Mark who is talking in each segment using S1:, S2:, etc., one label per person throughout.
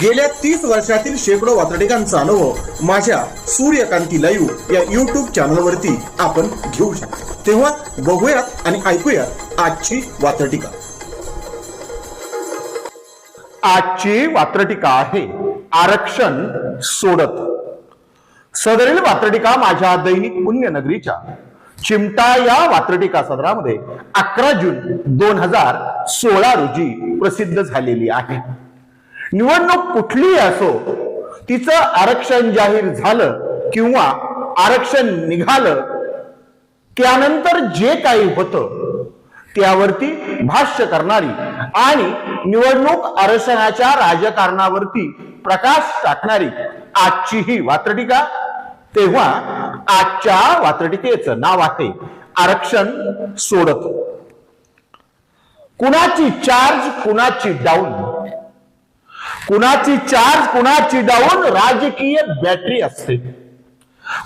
S1: गेल्या तीस वर्षातील शेकडो वातडिकांचा अनुभव माझ्या सूर्यकांती लाईव्ह या युट्यूब चॅनलवरती आपण घेऊ शकतो. तेव्हा बघूयात आणि ऐकूयात आजची वातडिका
S2: आजची वात्रटिका आहे आरक्षण सोडत. सदरील वात्रटिका माझ्या दैनिक पुण्यनगरीच्या चिमटा या वात्रटिका सदरामध्ये अकरा जून दोन हजार सोळा रोजी प्रसिद्ध झालेली आहे. निवडणूक कुठलीही असो तिचं आरक्षण जाहीर झालं किंवा आरक्षण निघालं त्यानंतर जे काही होतं त्यावरती भाष्य करणारी आणि निवडणूक आरक्षणाच्या राजकारणावरती प्रकाश टाकणारी आजची ही वात्रटिका तेव्हा आजच्या वात्रटिकेचं नाव आहे आरक्षण सोडत. कुणाची चार्ज कुणाची डाऊन कुणाची चार्ज कुणाची डाऊन राजकीय बॅटरी असते.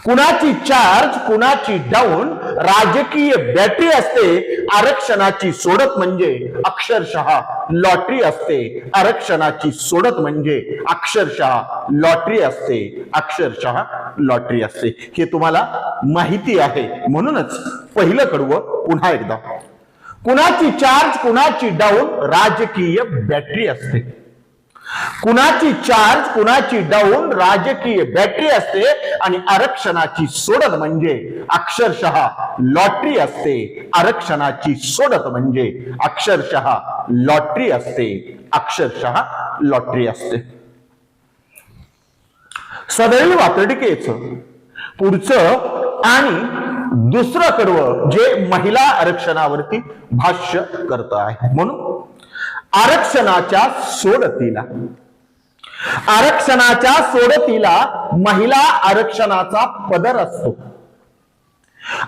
S2: कुणाची चार्ज कुणाची डाऊन राजकीय बॅटरी असते. आरक्षणाची सोडत म्हणजे अक्षरशः लॉटरी असते. आरक्षणाची सोडत म्हणजे अक्षरशः लॉटरी असते. अक्षरशः लॉटरी असते. हे तुम्हाला माहिती आहे. म्हणूनच पहिलं कडवं पुन्हा एकदा. कुणाची चार्ज कुणाची डाऊन राजकीय बॅटरी असते. कुणाची चार्ज कुणाची डाऊन राजकीय बॅटरी असते आणि आरक्षणाची सोडत म्हणजे अक्षरशः लॉटरी असते. आरक्षणाची सोडत म्हणजे अक्षरशः लॉटरी असते. अक्षरशः लॉटरी असते. सदैव वातडिकेचं पुढचं आणि दुसरं कडवं जे महिला आरक्षणावरती भाष्य करत आहे. म्हणून आरक्षणाच्या सोडतीला. आरक्षणाच्या सोडतीला महिला आरक्षणाचा पदर असतो.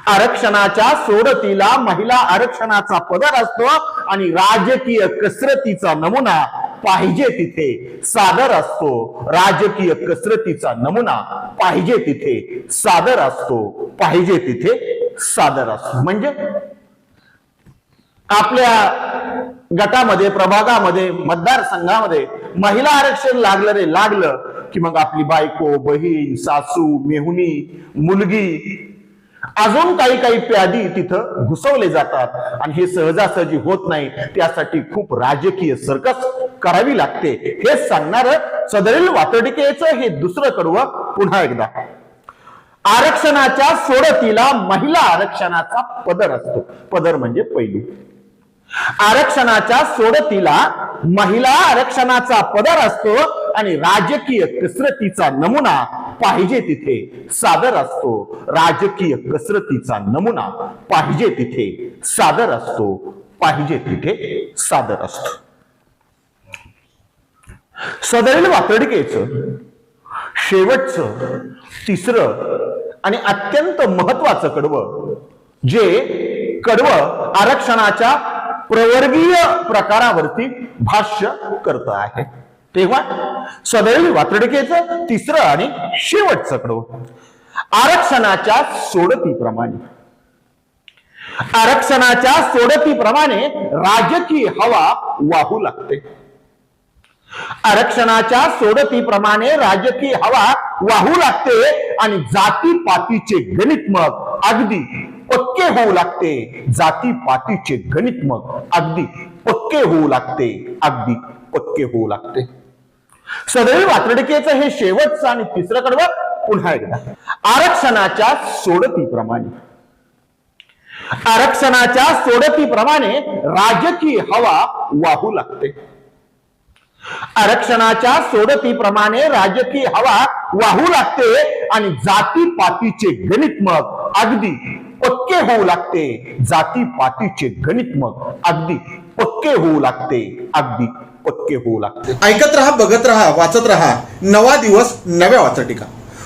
S2: आरक्षणाच्या सोडतीला महिला आरक्षणाचा पदर असतो आणि राजकीय कसरतीचा नमुना पाहिजे तिथे सादर असतो. राजकीय कसरतीचा नमुना पाहिजे तिथे सादर असतो. पाहिजे तिथे सादर असतो. म्हणजे आपल्या गटामध्ये प्रभागामध्ये मतदारसंघामध्ये महिला आरक्षण लागलं रे लागलं. की मग आपली बायको बहीण सासू मेहुणी मुलगी अजून काही काही प्यादी तिथं घुसवले जातात. आणि हे सहजासहजी होत नाही. त्यासाठी खूप राजकीय सर्कस करावी लागते. हे सांगणार सदरील वातडिकेचं हे दुसरं कडव पुन्हा एकदा. आरक्षणाच्या सोडतीला महिला आरक्षणाचा पदर असतो. पदर म्हणजे पैलू. आरक्षणाच्या सोडतीला महिला आरक्षणाचा पदर असतो आणि राजकीय कसरतीचा नमुना पाहिजे तिथे. सादर असतो. राजकीय कसरतीचा नमुना पाहिजे तिथे. सादर असतो. पाहिजे तिथे सादर असतो. सदरील वातडकेच शेवटचं तिसरं आणि अत्यंत महत्वाचं कडवं जे कडवं आरक्षणाच्या प्रवर्गीय प्रकारावरती भाष्य करत आहे. तेव्हा सदैव वातडिकेचं तिसरं आणि शेवटचं कडवं. आरक्षणाच्या सोडतीप्रमाणे. आरक्षणाच्या सोडतीप्रमाणे राजकीय हवा वाहू लागते. आरक्षणाच्या सोडतीप्रमाणे राजकीय हवा वाहू लागते आणि जातीपातीचे गणित मग अगदी पक्के होऊ लागते. जाती पातीचे गणित मग अगदी पक्के होऊ लागते. अगदी पक्के होऊ लागते. सदैव वातडिकेचं हे शेवटचं आणि तिसरं कडवं पुन्हा एकदा. आरक्षणाच्या सोडतीप्रमाणे. आरक्षणाच्या सोडतीप्रमाणे राजकीय हवा वाहू लागते. आरक्षणाच्या सोडतीप्रमाणे राजकीय हवा वाहू लागते आणि जातीपातीचे गणित मग अगदी पक्के होऊ लागते. जाती पातीचे गणित मग अगदी पक्के होऊ लागते. अगदी पक्के होऊ लागते.
S1: ऐकत रहा बघत रहा वाचत रहा. नवा दिवस नव्या वाचटिका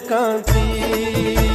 S3: कांती